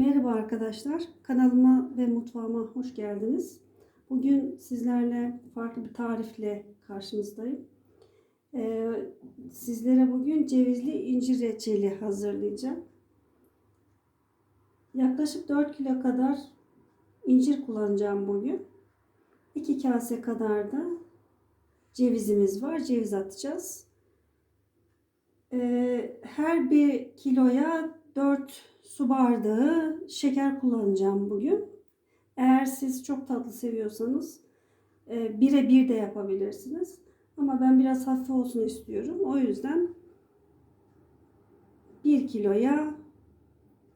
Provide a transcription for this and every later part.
Merhaba arkadaşlar. Kanalıma ve mutfağıma hoş geldiniz. Bugün sizlerle farklı bir tarifle karşınızdayım. Ee, sizlere bugün cevizli incir reçeli hazırlayacağım. Yaklaşık 4 kilo kadar incir kullanacağım bugün. 2 kase kadar da cevizimiz var. Ceviz atacağız. Ee, her bir kiloya 4 su bardağı şeker kullanacağım bugün. Eğer siz çok tatlı seviyorsanız e, bire bir de yapabilirsiniz. Ama ben biraz hafif olsun istiyorum. O yüzden 1 kiloya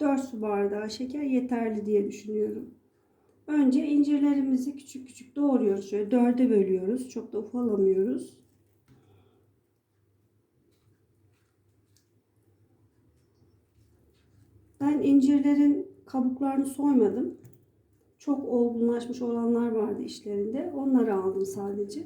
4 su bardağı şeker yeterli diye düşünüyorum. Önce incirlerimizi küçük küçük doğruyoruz. Şöyle dörde bölüyoruz. Çok da ufalamıyoruz. Ben incirlerin kabuklarını soymadım. Çok olgunlaşmış olanlar vardı işlerinde. Onları aldım sadece.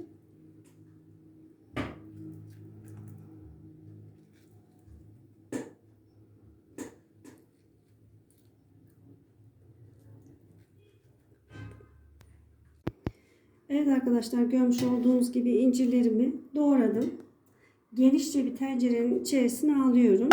Evet arkadaşlar görmüş olduğunuz gibi incirlerimi doğradım. Genişçe bir tencerenin içerisine alıyorum.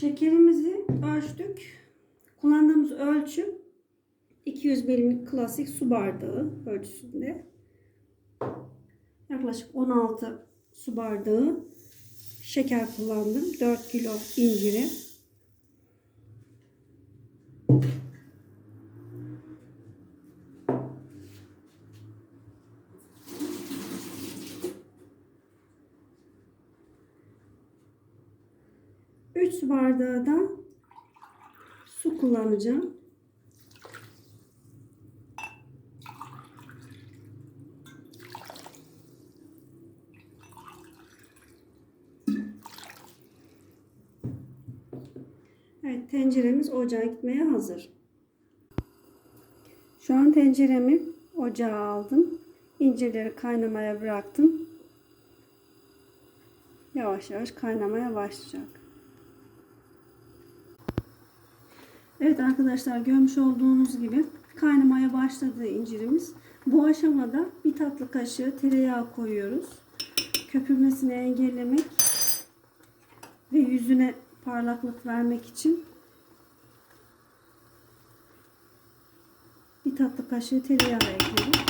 Şekerimizi ölçtük. Kullandığımız ölçü 200 milimlik klasik su bardağı ölçüsünde. Yaklaşık 16 su bardağı şeker kullandım. 4 kilo inciri. Üç su bardağı da su kullanacağım. Evet tenceremiz ocağa gitmeye hazır. Şu an tenceremi ocağa aldım. İncirleri kaynamaya bıraktım. Yavaş yavaş kaynamaya başlayacak. Evet arkadaşlar görmüş olduğunuz gibi kaynamaya başladı incirimiz. Bu aşamada bir tatlı kaşığı tereyağı koyuyoruz. Köpürmesini engellemek ve yüzüne parlaklık vermek için bir tatlı kaşığı tereyağı ekledim.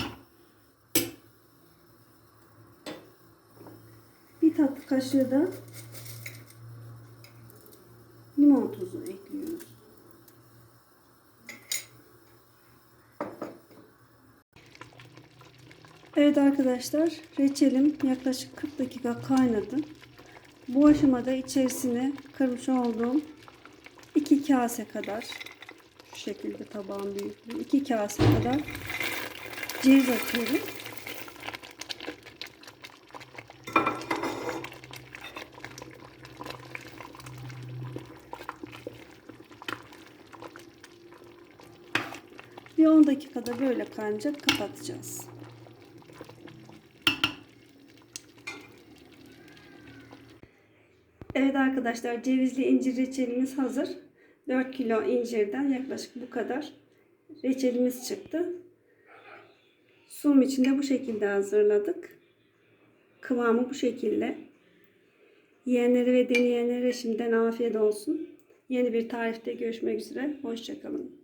Bir tatlı kaşığı da Evet arkadaşlar reçelim yaklaşık 40 dakika kaynadı. Bu aşamada içerisine kırmış olduğum 2 kase kadar şu şekilde tabağın büyüklüğü 2 kase kadar ceviz atıyorum. Bir 10 dakikada böyle kaynayacak kapatacağız. Evet arkadaşlar cevizli incir reçelimiz hazır. 4 kilo incirden yaklaşık bu kadar reçelimiz çıktı. Sunum için de bu şekilde hazırladık. Kıvamı bu şekilde. Yiyenlere ve deneyenlere şimdiden afiyet olsun. Yeni bir tarifte görüşmek üzere. Hoşçakalın.